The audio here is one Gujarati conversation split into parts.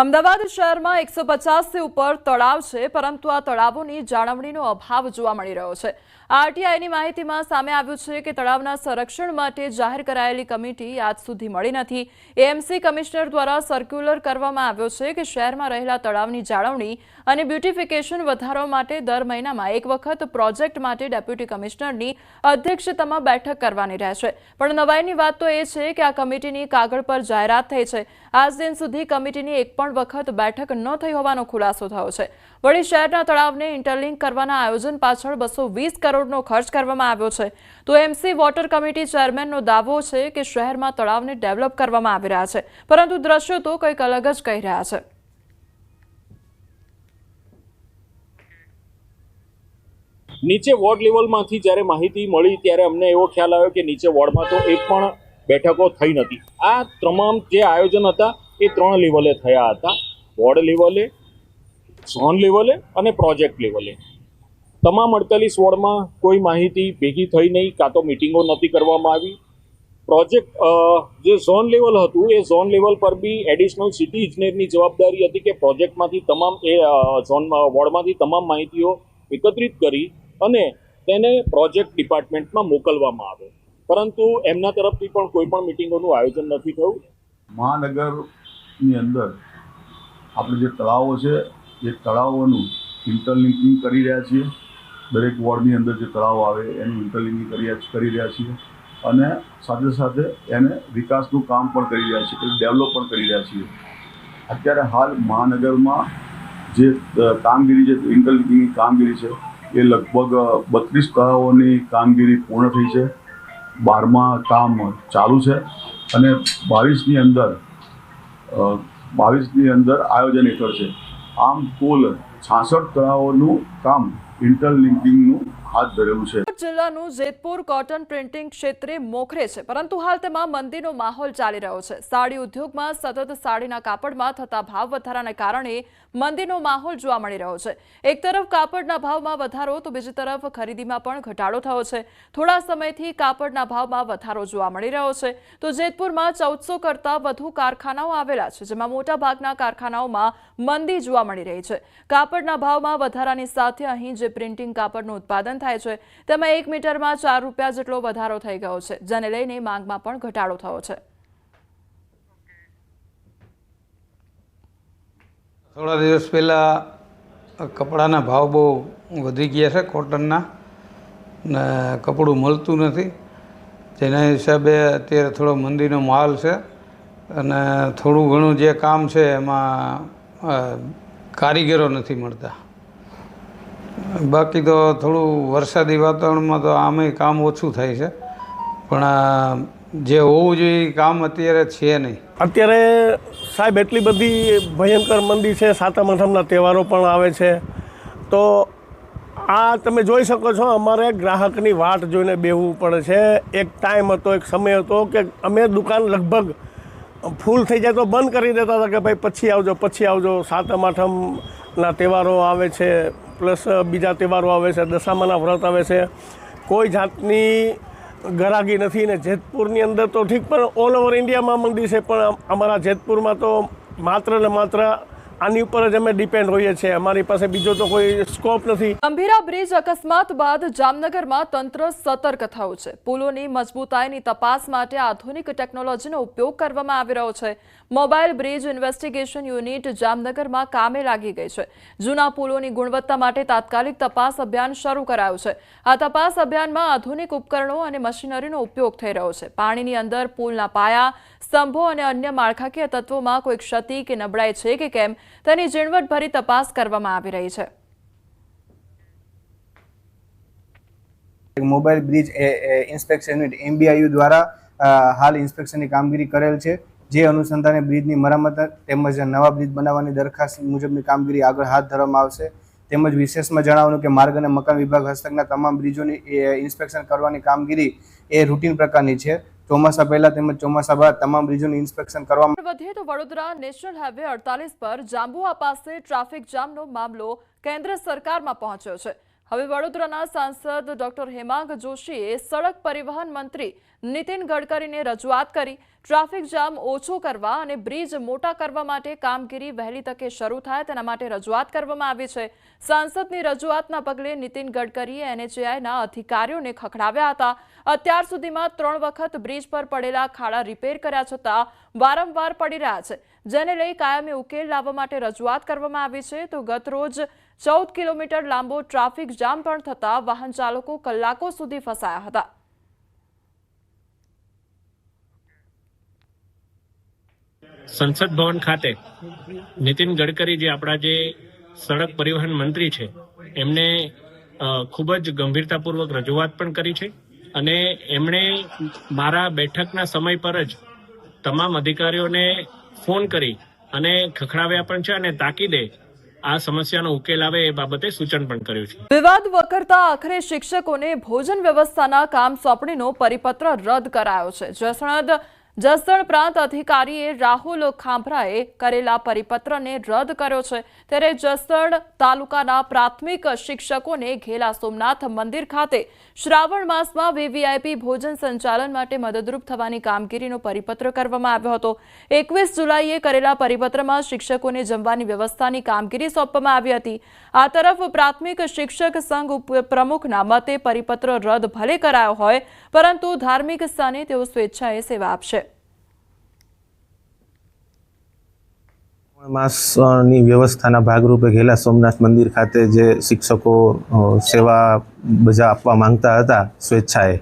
અમદાવાદ શહેરમાં એકસો પચાસથી ઉપર તળાવ છે, પરંતુ આ તળાવોની જાળવણીનો અભાવ જોવા મળી રહ્યો છે. આરટીઆઈની માહિતીમાં સામે આવ્યું છે કે તળાવના સંરક્ષણ માટે જાહેર કરાયેલી કમિટી આજ સુધી મળી નથી. એએમસી કમિશનર દ્વારા સર્ક્યુલર કરવામાં આવ્યો છે કે શહેરમાં રહેલા તળાવની જાળવણી અને બ્યુટિફિકેશન વધારવા માટે દર મહિનામાં એક વખત પ્રોજેક્ટ માટે ડેપ્યુટી કમિશનરની અધ્યક્ષતામાં બેઠક કરવાની રહેશે. પણ નવાઈની વાત તો એ છે કે આ કમિટીની કાગળ પર જાહેરાત થઈ છે. આજ દિન સુધી કમિટીની એક પણ વખત બેઠક ન થઈ હોવાનો ખુલાસો થયો છે. વળી શહેરના તળાવને ઇન્ટરલિંક કરવાના આયોજન પાછળ બસો વીસ કરોડનો ખર્ચ કરવામાં આવ્યો છે. તો એમસી વોટર કમિટી ચેરમેનનો દાવો છે કે શહેરમાં તળાવને ડેવલપ કરવામાં આવી રહ્યા છે. પરંતુ દ્રશ્યો તો કંઈક અલગ જ કહી રહ્યા છે. નીચે વોર્ડ લેવલમાંથી જ્યારે માહિતી મળી ત્યારે અમને એવો ખ્યાલ આવ્યો કે નીચે વોર્ડમાં તો એક પણ બેઠકો થઈ નથી. આ તમામ જે આયોજન હતા એ ત્રણ લેવલે થયા હતા. વોર્ડ લેવલે, ઝોન લેવલે અને પ્રોજેક્ટ લેવલે. તમામ અડતાલીસ વોર્ડમાં કોઈ માહિતી ભેગી થઈ નહીં, કાં તો મિટિંગો નથી કરવામાં આવી. પ્રોજેક્ટ જે ઝોન લેવલ હતું, એ ઝોન લેવલ પર બી એડિશનલ સિટી ઇજનેરની જવાબદારી હતી કે પ્રોજેક્ટમાંથી તમામ એ ઝોન વોર્ડમાંથી તમામ માહિતીઓ એકત્રિત કરી અને તેને પ્રોજેક્ટ ડિપાર્ટમેન્ટમાં મોકલવામાં આવે. પરંતુ એમના તરફથી પણ કોઈ પણ મિટિંગોનું આયોજન નથી થયું. મહાનગરની અંદર આપણે જે તળાવો છે, એ તળાવોનું ઇન્ટરલિંકિંગ કરી રહ્યા છીએ. દરેક વોર્ડની અંદર જે તળાવ આવે, એનું ઇન્ટરલિંગિંગ કરી કરી રહ્યા છીએ. અને સાથે સાથે એને વિકાસનું કામ પણ કરી રહ્યા છીએ ડેવલપ પણ કરી રહ્યા છીએ. અત્યારે હાલ મહાનગરમાં જે કામગીરી જે ઇન્ટરલિંકિંગની કામગીરી છે, એ લગભગ બત્રીસ તળાવોની કામગીરી પૂર્ણ થઈ છે. બારમાં કામ ચાલુ છે અને બાવીસની અંદર બાવીસની અંદર આયોજન હેઠળ છે. આમ કુલ છાસઠ તળાવોનું કામ ઇન્ટરલિંકિંગનું હાથ ધરેલું છે. જિલ્લાનું જેતપુર કોટન પ્રિન્ટિંગ ક્ષેત્રે મોખરે છે. પરંતુ હાલ તેમાં મંદીનો માહોલ ચાલી રહ્યો છે. સાડી ઉદ્યોગમાં સતત સાડીના કાપડમાં થતા ભાવ વધારાને કારણે મંદીનો માહોલ જોવા મળી રહ્યો છે. એક તરફ કાપડના ભાવમાં વધારો, તો બીજી તરફ ખરીદીમાં પણ ઘટાડો થયો છે. થોડા સમયથી કાપડના ભાવમાં વધારો જોવા મળી રહ્યો છે. તો જેતપુરમાં ચૌદસો કરતાં વધુ કારખાનાઓ આવેલા છે, જેમાં મોટા ભાગના કારખાનાઓમાં મંદી જોવા મળી રહી છે. કાપડના ભાવમાં વધારાની સાથે અહીં જે પ્રિન્ટિંગ કાપડનું ઉત્પાદન થાય છે, તેમાં એક મીટરમાં ચાર રૂપિયા જેટલો વધારો થઈ ગયો છે, જેને લઈને માંગમાં પણ ઘટાડો થયો છે. થોડા દિવસ પહેલાં કપડાના ભાવ બહુ વધી ગયા છે કોટનના, ને કપડું મળતું નથી. જેના હિસાબે અત્યારે થોડો મંદીનો માહોલ છે, અને થોડું ઘણું જે કામ છે એમાં કારીગરો નથી મળતા. બાકી તો થોડું વરસાદી વાતાવરણમાં તો આમેય કામ ઓછું થાય છે. પણ જે હોવું જોઈએ કામ અત્યારે છે નહીં. અત્યારે સાહેબ એટલી બધી ભયંકર મંદી છે, સાતમ આઠમના તહેવારો પણ આવે છે. તો આ તમે જોઈ શકો છો, અમારે ગ્રાહકની વાટ જોઈને બેહવું પડે છે. એક ટાઈમ હતો, એક સમય હતો કે અમે દુકાન લગભગ ફૂલ થઈ જાય તો બંધ કરી દેતા હતા કે ભાઈ પછી આવજો પછી આવજો. સાતમ આઠમના તહેવારો આવે છે. પ્લસ બીજા તહેવારો આવે છે, દશામાના વ્રત આવે છે. કોઈ જાતની ગરાગી નથી ને જેતપુરની અંદર તો ઠીક, પણ ઓલ ઓવર ઇન્ડિયામાં મંદિર છે, પણ અમારા જેતપુરમાં તો માત્ર ને માત્ર આની ઉપર જ અમે ડિપેન્ડ હોઈએ છીએ. અમારી પાસે બીજો તો કોઈ સ્કોપ નથી. ગંભીરા બ્રિજ અકસ્માત બાદ જામનગરમાં તંત્ર સતર્ક થયું છે. પુલોની મજબૂતાઈની તપાસ માટે આધુનિક ટેકનોલોજીનો ઉપયોગ કરવામાં આવી રહ્યો છે. મોબાઈલ બ્રિજ ઇન્વેસ્ટિગેશન યુનિટ જામનગરમાં કામે લાગી ગઈ છે. જૂના પુલોની ગુણવત્તા માટે તાત્કાલિક તપાસ અભિયાન શરૂ કરાયું છે. આ તપાસ અભિયાનમાં આધુનિક ઉપકરણો અને મશીનરીનો ઉપયોગ થઈ રહ્યો છે. પાણીની અંદર પુલના પાયા સ્તંભો અને અન્ય માળખાકીય તત્વોમાં કોઈ ક્ષતિ કે નબળાઈ છે કે કેમ, તેની ઝીણવટભરી તપાસ કરવામાં આવી રહી છે. Mobile bridge inspection unit MBIU દ્વારા હાલ ઇન્સ્પેક્શનની કામગીરી કરેલ છે. જે અનુસંધાને બ્રિજની મરામત તેમજ નવા બ્રિજ બનાવવાની દરખાસ્ત મુજબની કામગીરી આગળ હાથ ધરવામાં આવશે. તેમજ વિશેષમાં જણાવવાનું કે માર્ગ અને મકાન વિભાગ હસ્તકના તમામ બ્રિજોની ઇન્સ્પેક્શન કરવાની કામગીરી એ રૂટીન પ્રકારની છે. ચોમાસા પહેલા તેમજ ચોમાસા બાદ તમામ બ્રિજોનું ઇન્સ્પેક્શન કરવામાં વધીએ તો વડોદરા નેશનલ હાઈવે અડતાલીસ પર જાંબુઆ પાસે ટ્રાફિક જામનો મામલો કેન્દ્ર સરકારમાં પહોંચ્યો છે. હવે વડોદરાના સાંસદ ડોક્ટર હેમાંગ જોશીએ સડક પરિવહન મંત્રી નીતિન ગડકરીને રજૂઆત કરી. ટ્રાફિક જામ ઓછો કરવા અને બ્રિજ મોટા કરવા માટે કામગીરી વહેલી તકે શરૂ થાય તેના માટે રજૂઆત કરવામાં આવી છે. સાંસદની રજૂઆતના પગલે નીતિન ગડકરીએ એનએચએઆઈના અધિકારીઓને ખખડાવ્યા હતા. અત્યાર સુધીમાં ત્રણ વખત બ્રિજ પર પડેલા ખાડા રિપેર કર્યા છતાં વારંવાર પડી રહ્યા છે. જેને લઈ કાયમી ઉકેલ લાવવા માટે રજૂઆત કરવામાં આવી છે તો ગત રોજ ચૌદ કિલોમીટર લાંબો ટ્રાફિક જામ પણ થતાં વાહન ચાલકો કલાકો સુધી ફસાયા હતા. સંસદ ભવન ખાતે નીતિન ગડકરી જે આપણા જે સડક પરિવહન મંત્રી છે, એમને ખૂબ જ ગંભીરતાપૂર્વક રજૂઆત પણ કરી છે અને એમણે મારા બેઠકના સમય પર જ તમામ અધિકારીઓને ફોન કરી અને ખખડાવ્યા પણ છે અને તાકીદે આ સમસ્યાનો ઉકેલ આવે એ બાબતે સૂચન પણ કર્યું છે. વિવાદ વકરતા આખરે શિક્ષકોને ભોજન વ્યવસ્થાના કામ સોંપણીનો પરિપત્ર રદ કરાયો છે. જસણદ જસદણ પ્રાંત અધિકારીએ રાહુલ ખાંભરાએ કરેલા પરિપત્રને રદ કર્યો છે. ત્યારે જસદણ તાલુકાના પ્રાથમિક શિક્ષકોને ઘેલા સોમનાથ મંદિર ખાતે શ્રાવણ માસમાં વીવીઆઈપી ભોજન સંચાલન માટે મદદરૂપ થવાની કામગીરીનો પરિપત્ર કરવામાં આવ્યો હતો. એકવીસ જુલાઈએ કરેલા પરિપત્રમાં શિક્ષકોને જમવાની વ્યવસ્થાની કામગીરી સોંપવામાં આવી હતી. આ તરફ પ્રાથમિક શિક્ષક સંઘ પ્રમુખના મતે પરિપત્ર રદ ભલે કરાયો હોય, પરંતુ ધાર્મિક સ્થાને તેઓ સ્વેચ્છાએ સેવા આપશે. માસની વ્યવસ્થાના ભાગરૂપે ઘેલા સોમનાથ મંદિર ખાતે જે શિક્ષકો સેવા બજા આપવા માંગતા હતા સ્વેચ્છાએ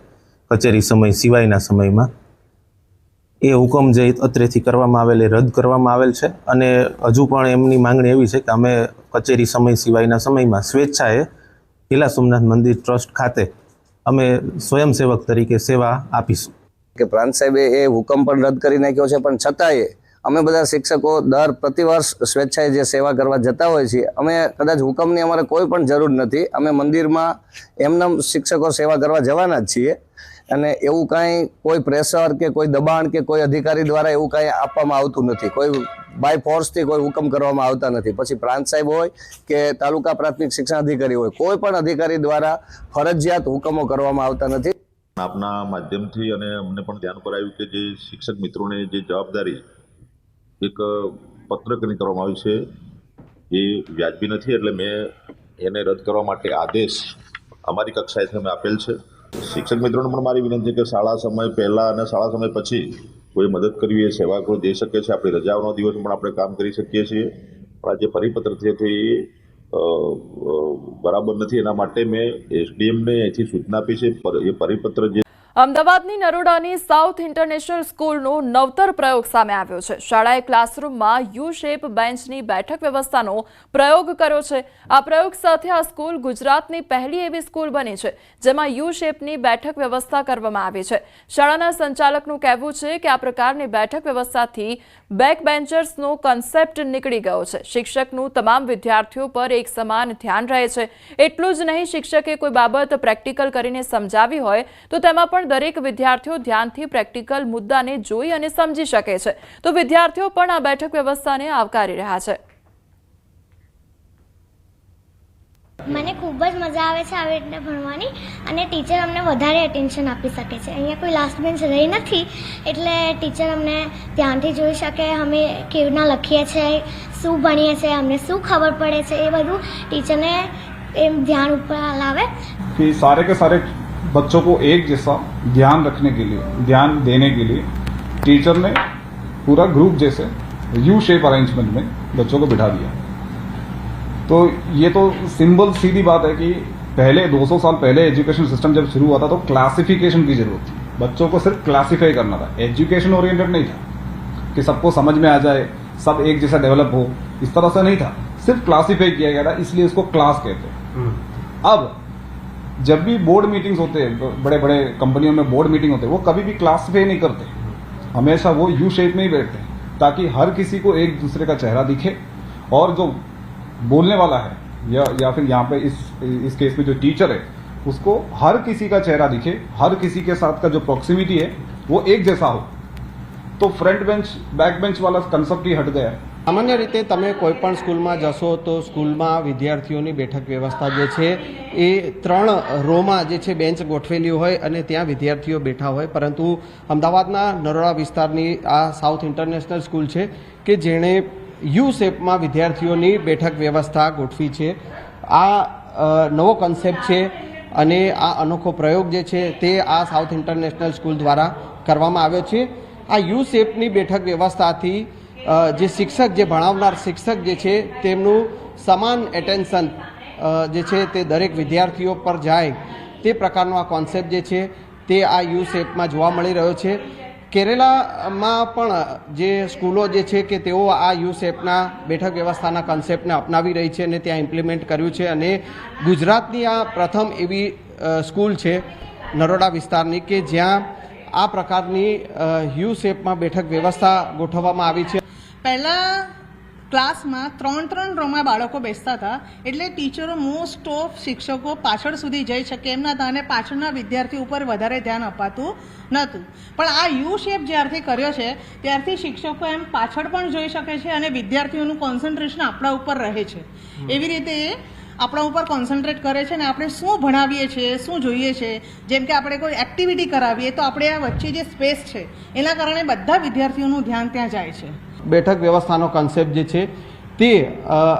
કચેરી સમય, સિવાયના સમયમાં, એ હુકમ જે અત્રેથી કરવામાં આવેલ, એ રદ કરવામાં આવેલ છે. અને હજુ પણ એમની માંગણી એવી છે કે અમે કચેરી સમય, સિવાયના સમયમાં સ્વેચ્છાએ ઘેલા સોમનાથ મંદિર ટ્રસ્ટ ખાતે અમે સ્વયંસેવક તરીકે સેવા આપીશું. કે પ્રાંત સાહેબે એ હુકમ પણ રદ કરી નાખ્યો છે, પણ છતાંય અમે બધા શિક્ષકો દર પ્રતિવર્ષ સ્વેચ્છાએ જે સેવા કરવા જતા હોય છીએ, અમે કદાચ હુકમની અમારે કોઈ પણ જરૂર નથી. અમે મંદિરમાં એમનેમ શિક્ષકો સેવા કરવા જવાના જ છીએ અને એવું કાંઈ કોઈ પ્રેશર કે કોઈ દબાણ કે કોઈ અધિકારી દ્વારા એવું કાંઈ આપવામાં આવતું નથી. કોઈ બાય ફોર્સથી કોઈ હુકમ કરવામાં આવતા નથી. પછી પ્રાંત સાહેબ હોય કે તાલુકા પ્રાથમિક શિક્ષણ અધિકારી હોય, કોઈ પણ અધિકારી દ્વારા ફરજિયાત હુકમો કરવામાં આવતા નથી. આપના માધ્યમથી અને અમને પણ ધ્યાન પર આવ્યું કે જે શિક્ષક મિત્રોને જે જવાબદારી એક પત્રકની કરવામાં આવી છે. એ વ્યાજબી નથી, એટલે મેં એને રદ કરવા માટે આદેશ અમારી કક્ષાએથી અમે આપેલ છે. શિક્ષક મિત્રોને પણ મારી વિનંતી કે શાળા સમય પહેલાં અને શાળા સમય પછી કોઈ મદદ કરવી, એ સેવા કોઈ દઈ શકે છે. આપણી રજાઓનો દિવસ પણ આપણે કામ કરી શકીએ છીએ. પણ આ જે પરિપત્ર છે તે બરાબર નથી. એના માટે મેં એસડીએમને અહીંથી સૂચના આપી છે. એ પરિપત્ર જે અમદાવાદની નરોડાની સાઉથ ઇન્ટરનેશનલ સ્કૂલનો નવતર પ્રયોગ સામે આવ્યો છે. શાળાએ ક્લાસરૂમમાં યુ શેપ બેન્ચની બેઠક વ્યવસ્થાનો પ્રયોગ કર્યો છે. આ પ્રયોગ સાથે આ સ્કૂલ ગુજરાતની પહેલી એવી સ્કૂલ બની છે, જેમાં યુ શેપની બેઠક વ્યવસ્થા કરવામાં આવી છે. શાળાના સંચાલકનું કહેવું છે કે આ પ્રકારની બેઠક વ્યવસ્થાથી બેક બેન્ચર્સનો કન્સેપ્ટ નીકળી ગયો છે. શિક્ષકનું તમામ વિદ્યાર્થીઓ પર એક સમાન ધ્યાન રહે છે. એટલું જ નહીં, શિક્ષકે કોઈ બાબત પ્રેક્ટિકલ કરીને સમજાવી હોય તો તેમાં પણ પણ દરેક વિદ્યાર્થીઓ ધ્યાનથી પ્રેક્ટિકલ મુદ્દાને જોઈ અને સમજી શકે છે. તો વિદ્યાર્થીઓ પણ આ બેઠક વ્યવસ્થાને આવકારી રહ્યા છે. મને ખૂબ જ મજા આવે છે આવી રીતે ભણવાની અને ટીચર અમને વધારે એટેન્શન આપી શકે છે. અહીંયા કોઈ લાસ્ટ બેન્ચ રહી નથી એટલે ટીચર અમને ધ્યાનથી જોઈ શકે અમે કેવી રીતના લખીએ છીએ શું ભણીએ છીએ અમને શું ખબર પડે છે એ બધું ટીચરને એમ ધ્યાન ઉપર લાવે. કે સારે કે સારે बच्चों को एक जैसा ध्यान रखने के लिए ध्यान देने के लिए टीचर ने पूरा ग्रुप जैसे यू शेप अरेंजमेंट में बच्चों को बिठा दिया। तो ये तो सिंबल सीधी बात है कि पहले 200 साल पहले एजुकेशन सिस्टम जब शुरू हुआ था तो क्लासिफिकेशन की ज़रूरत थी। बच्चों को सिर्फ़ क्लासिफाई करना था। एजुकेशन ओरिएंटेड नहीं था। कि सबको समझ में आ जाए सब एक जैसा डेवलप हो इस तरह से नहीं था। सिर्फ़ क्लासिफाई किया गया था इसलिए इसको क्लास कहते हैं। अब जब भी बोर्ड मीटिंग्स होते हैं बड़े बड़े कंपनियों में बोर्ड मीटिंग होते हैं, वो कभी भी क्लासिफाई नहीं करते। हमेशा वो यू शेप में ही बैठते हैं, ताकि हर किसी को एक दूसरे का चेहरा दिखे। और जो बोलने वाला है, या या फिर यहाँ पे इस इस केस में जो टीचर है, उसको हर किसी का चेहरा दिखे, हर किसी के साथ का जो प्रॉक्सिमिटी है, वो एक जैसा हो। तो फ्रंट बेंच बैक बेंच वाला कंसेप्ट ही हट गया है। સામાન્ય રીતે તમે કોઈ પણ સ્કૂલમાં જશો તો સ્કૂલમાં વિદ્યાર્થીઓની બેઠક વ્યવસ્થા જે છે, એ ત્રણ રોમાં જે છે, બેન્ચ ગોઠવેલી હોય અને ત્યાં વિદ્યાર્થીઓ બેઠા હોય. પરંતુ અમદાવાદના નરોડા વિસ્તારની આ સાઉથ ઇન્ટરનેશનલ સ્કૂલ છે કે જેણે યુ શેપમાં વિદ્યાર્થીઓની બેઠક વ્યવસ્થા ગોઠવી છે. આ નવો કન્સેપ્ટ છે અને આ અનોખો પ્રયોગ જે છે, તે આ સાઉથ ઇન્ટરનેશનલ સ્કૂલ દ્વારા કરવામાં આવ્યો છે. આ યુ શેપની બેઠક વ્યવસ્થાથી જે શિક્ષક, જે ભણાવનાર શિક્ષક જે છે, તેમનું સમાન એટેન્શન જે છે તે દરેક વિદ્યાર્થીઓ પર જાય. તે પ્રકારનો આ કોન્સેપ્ટ જે છે તે આ યુ શેપમાં જોવા મળી રહ્યો છે. કેરેલામાં પણ જે સ્કૂલો જે છે કે તેઓ આ યુ શેપના બેઠક વ્યવસ્થાના કન્સેપ્ટને અપનાવી રહી છે અને ત્યાં ઇમ્પ્લિમેન્ટ કર્યું છે અને ગુજરાતની આ પ્રથમ એવી સ્કૂલ છે નરોડા વિસ્તારની કે જ્યાં આ પ્રકારની યુ શેપમાં બેઠક વ્યવસ્થા ગોઠવવામાં આવી છે. પહેલાં ક્લાસમાં ત્રણ ત્રણ રોમાં બાળકો બેસતા હતા એટલે ટીચરો મોસ્ટ ઓફ શિક્ષકો પાછળ સુધી જઈ શકે એમ નહોતા અને પાછળના વિદ્યાર્થી ઉપર વધારે ધ્યાન અપાતું નહોતું. પણ આ યુ શેપ જ્યારથી કર્યો છે ત્યારથી શિક્ષકો એમ પાછળ પણ જોઈ શકે છે અને વિદ્યાર્થીઓનું કોન્સન્ટ્રેશન આપણા ઉપર રહે છે. એવી રીતે એ આપણા ઉપર કોન્સન્ટ્રેટ કરે છે ને આપણે શું ભણાવીએ છીએ શું જોઈએ છે જેમ કે આપણે કોઈ એક્ટિવિટી કરાવીએ તો આપણે આ વચ્ચે જે સ્પેસ છે એના કારણે બધા વિદ્યાર્થીઓનું ધ્યાન ત્યાં જાય છે. બેઠક વ્યવસ્થાનો કન્સેપ્ટ જે છે તે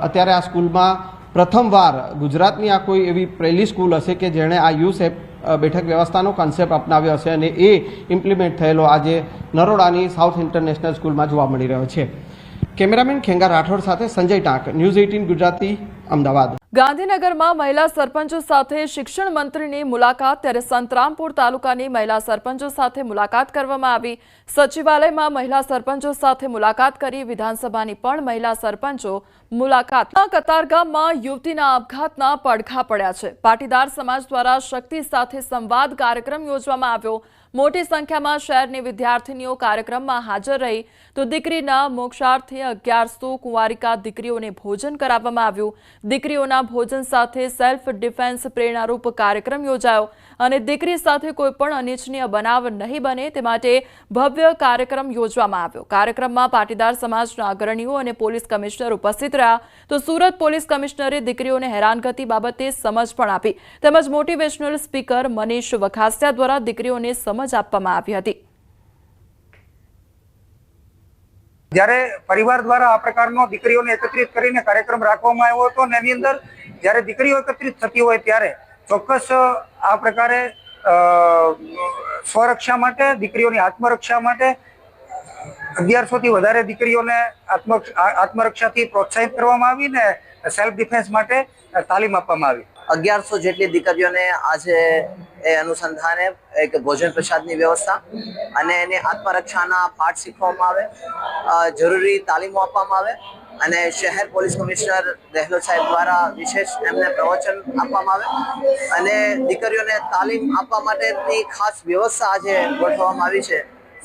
અત્યારે આ સ્કૂલમાં પ્રથમવાર ગુજરાતની આ કોઈ એવી પહેલી સ્કૂલ હશે કે જેણે આ યુ બેઠક વ્યવસ્થાનો કન્સેપ્ટ અપનાવ્યો હશે અને એ ઇમ્પ્લિમેન્ટ થયેલો આજે નરોડાની સાઉથ ઇન્ટરનેશનલ સ્કૂલમાં જોવા મળી રહ્યો છે. કેમેરામેન ખેંગા રાઠોડ સાથે સંજય ટાંક ન્યૂઝ એઇટીન ગુજરાતી, અમદાવાદ. ગાંધીનગરમાં મહિલા સરપંચો સાથે શિક્ષણ મંત્રીની મુલાકાત, ત્યારે સંતરામપુર તાલુકાની મહિલા સરપંચો સાથે મુલાકાત કરવામાં આવી. સચિવાલયમાં મહિલા સરપંચો સાથે મુલાકાત કરી વિધાનસભાની પણ મહિલા સરપંચો મુલાકાત. કતારગામમાં યુવતીના આપઘાતના પડઘા પડ્યા છે. પાટીદાર સમાજ દ્વારા શક્તિ સાથે સંવાદ કાર્યક્રમ યોજવામાં આવ્યો. મોટી સંખ્યામાં શહેરની વિદ્યાર્થીનીઓ કાર્યક્રમમાં હાજર રહી તો દીકરીના મોક્ષાર્થે અગિયારસો કુંવારિકા દીકરીઓને ભોજન કરાવવામાં આવ્યું. દીકરીઓના ભોજન સાથે સેલ્ફ ડિફેન્સ પ્રેરણારૂપ કાર્યક્રમ યોજાયો. અને દીકરી સાથે કોઈ પણ અનિચ્છનીય બનાવ નહીં બને તે માટે ભવ્ય કાર્યક્રમ યોજવામાં આવ્યો. કાર્યક્રમમાં પાટીદાર સમાજના અગ્રણીઓ અને પોલીસ કમિશનર ઉપસ્થિત રહ્યા. તો સુરત પોલીસ કમિશનરે દીકરીઓને હેરાનગતિ બાબતે સમજ પણ આપી. તેમજ મોટિવેશનલ સ્પીકર મનીષ વખાસિયા દ્વારા દીકરીઓને સમજ આપવામાં આવી હતી. જ્યારે પરિવાર દ્વારા આ પ્રકારનો દીકરીઓને એકત્રિત કરીને કાર્યક્રમ રાખવામાં આવ્યો હતો અને એની અંદર જ્યારે દીકરીઓ એકત્રિત થતી હોય ત્યારે ચોક્કસ આ પ્રકારે સ્વરક્ષા માટે, દીકરીઓની આત્મરક્ષા માટે અગિયારસો થી વધારે દીકરીઓને આત્મ આત્મરક્ષાથી પ્રોત્સાહિત કરવામાં આવી ને સેલ્ફ ડિફેન્સ માટે તાલીમ આપવામાં આવી. અગિયારસો જેટલી દીકરીઓને આજે એ અનુસંધાને એક ભોજન પ્રસાદની વ્યવસ્થા અને એને આત્મરક્ષાના પાઠ શીખવામાં આવે જરૂરી તાલીમો આપવામાં આવે. અને શહેર પોલીસ કમિશનર રહેલોત સાહેબ દ્વારા વિશેષ એમને પ્રવચન આપવામાં આવે. અને દીકરીઓને તાલીમ આપવા માટેની ખાસ વ્યવસ્થા આજે ગોઠવવામાં આવી છે.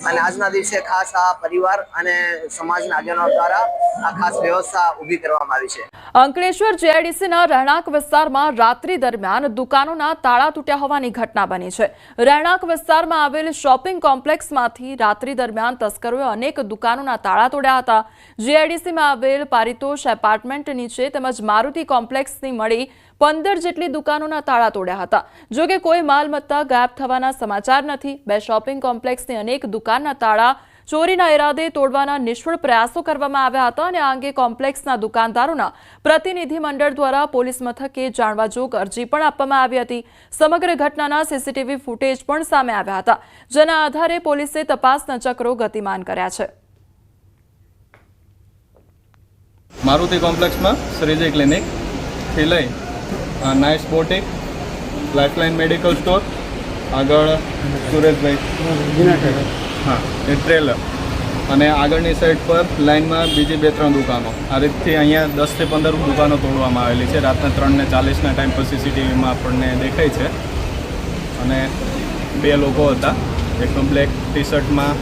અને આજના દિવસે ખાસ આ પરિવાર અને સમાજના આગેવાનો દ્વારા આ ખાસ વ્યવસ્થા ઊભી કરવામાં આવી છે. અંકલેશ્વર જેઆઈડીસીના રહેણાંક વિસ્તારમાં રાત્રિ દરમિયાન દુકાનોના તાળા તૂટ્યા હોવાની ઘટના બની છે. રહેણાંક વિસ્તારમાં આવેલ શોપિંગ કોમ્પ્લેક્સમાંથી રાત્રિ દરમિયાન તસ્કરોએ અનેક દુકાનોના તાળા તોડ્યા હતા. જેઆઈડીસીમાં આવેલ પારિતોષ એપાર્ટમેન્ટ નીચે તેમજ મારુતિ કોમ્પ્લેક્સની મળી પંદર જેટલી દુકાનોના તાળા તોડ્યા હતા. જોકે કોઈ માલમત્તા ગાયબ થવાના સમાચાર નથી, બે શોપિંગ કોમ્પ્લેક્સની અનેક દુકાનના તાળા ચોરીના ઈરાદે તોડવાના નિષ્ફળ પ્રયાસો કરવામાં આવ્યા હતા અને આ અંગે કોમ્પ્લેક્સના દુકાનદારોના પ્રતિનિધિ મંડળ દ્વારા પોલીસ મથકે જાણવા જોગ અરજી પણ આપવામાં આવી હતી. સમગ્ર ઘટનાના સીસીટીવી ફૂટેજ પણ સામે આવ્યા હતા, જેના આધારે પોલીસે તપાસના ચક્રો ગતિમાન કર્યા છે. મારુતિ કોમ્પ્લેક્સમાં શ્રીજી ક્લિનિકથી લઈ nice boutique lifeline medical store આગળ સુરેશભાઈ. હા, એ ટ્રેલર અને આગળની સાઈડ પર લાઇનમાં બીજી બે ત્રણ દુકાનો. આ રીતથી અહીંયા દસથી પંદર દુકાનો તોડવામાં આવેલી છે. રાતના ત્રણને ચાલીસના ટાઈમ પર સીસીટીવીમાં આપણને દેખાય છે. અને બે લોકો હતા. એક બ્લેક ટી શર્ટમાં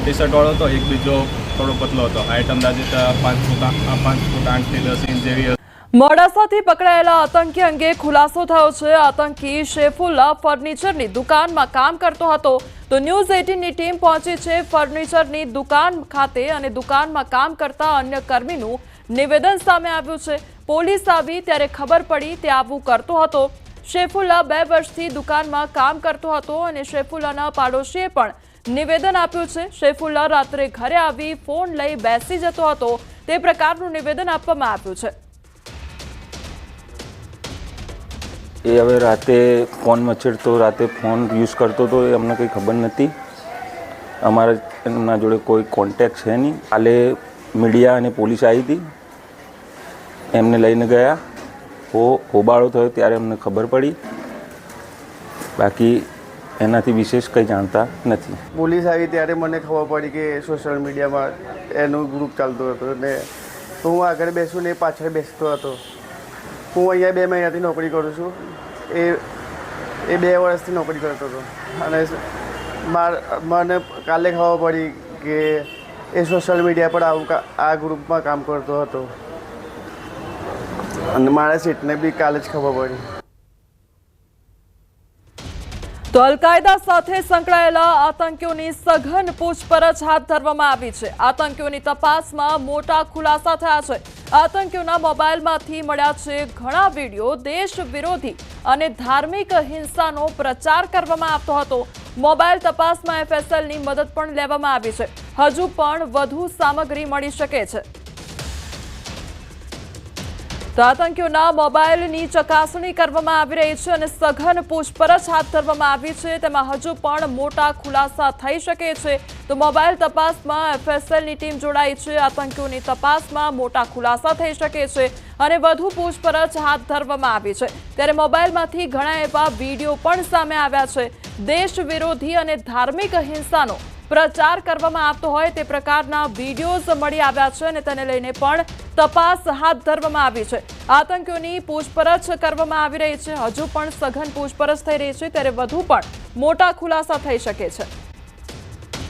ટી શર્ટવાળો હતો. એક બીજો થોડો પતલો હતો. હાઇટ અંદાજે પાંચ ફૂટ પાંચ ફૂટ આઠથી દસ ઇંચ જેવી મોડાસાથી પકડાયેલા આતંકી અંગે ખુલાસો થયો છે. આતંકી શેફુલ્લા ફર્નિચરની દુકાનમાં કામ કરતો હતો. તો ન્યૂઝ એટીનની ટીમ પહોંચી છે ફર્નિચરની દુકાન ખાતે અને દુકાનમાં કામ કરતા અન્ય કર્મીનું નિવેદન સામે આવ્યું છે. પોલીસ આવી ત્યારે ખબર પડી તે આવું કરતો હતો. શેફુલ્લા બે વર્ષથી દુકાનમાં કામ કરતો હતો અને શેફુલ્લાના પાડોશીએ પણ નિવેદન આપ્યું છે. શેફુલ્લા રાત્રે ઘરે આવી ફોન લઈ બેસી જતો હતો. તે પ્રકારનું નિવેદન આપવામાં આવ્યું છે. એ હવે રાતે ફોન મચેડતો, રાતે ફોન યુઝ કરતો હતો એ અમને કંઈ ખબર નથી. અમારા એમના જોડે કોઈ કોન્ટેક્ટ છે નહીં. કાલે મીડિયા અને પોલીસ આવી હતી. એમને લઈને ગયા. હો, હોબાળો થયો ત્યારે અમને ખબર પડી. બાકી એનાથી વિશેષ કંઈ જાણતા નથી. પોલીસ આવી ત્યારે મને ખબર પડી કે સોશિયલ મીડિયામાં એનું ગ્રુપ ચાલતું હતું તો હું આગળ બેસું ને પાછળ બેસતો હતો. હું અહીંયા બે મહિનાથી નોકરી કરું છું. એ એ બે વર્ષથી નોકરી કરતો હતો. અને માર, મને કાલે ખબર પડી કે એ સોશિયલ મીડિયા પર આવું આ ગ્રુપમાં કામ કરતો હતો. અને મારા સીટને બી કાલે જ ખબર પડી. તો અલકાયદા સાથે સંકળાયેલા આતંકીઓની સઘન પૂછપરછ હાથ ધરવામાં આવી છે. આતંકીઓની તપાસમાં મોટા ખુલાસા થયા છે. આતંકીઓના મોબાઈલમાંથી મળ્યા છે ઘણા વીડિયો દેશ વિરોધી અને ધાર્મિક હિંસાનો પ્રચાર કરવામાં આવતો હતો. મોબાઈલ તપાસમાં એફએસએલની મદદ પણ લેવામાં આવી છે. હજુ પણ વધુ સામગ્રી મળી શકે છે. તો આતંકીઓના મોબાઈલની ચકાસણી કરવામાં આવી રહી છે અને સઘન પૂછપરછ હાથ ધરવામાં આવી છે. તેમાં હજુ પણ મોટા ખુલાસા થઈ શકે છે. તો મોબાઈલ તપાસમાં એફએસએલની ટીમ જોડાઈ છે. આતંકીઓની તપાસમાં મોટા ખુલાસા થઈ શકે છે અને વધુ પૂછપરછ હાથ ધરવામાં આવી છે. ત્યારે મોબાઈલમાંથી ઘણા એવા વીડિયો પણ સામે આવ્યા છે. દેશ વિરોધી અને ધાર્મિક હિંસાનો પ્રચાર કરવામાં આવતો હોય તે પ્રકારના વિડીયોઝ મળી આવ્યા છે અને તેને લઈને પણ તપાસ હાથ ધરવામાં આવી છે. આતંકીઓની પૂછપરછ કરવામાં આવી રહી છે. હજુ પણ સઘન પૂછપરછ થઈ રહી છે. ત્યારે વધુ પણ મોટા ખુલાસા થઈ શકે છે.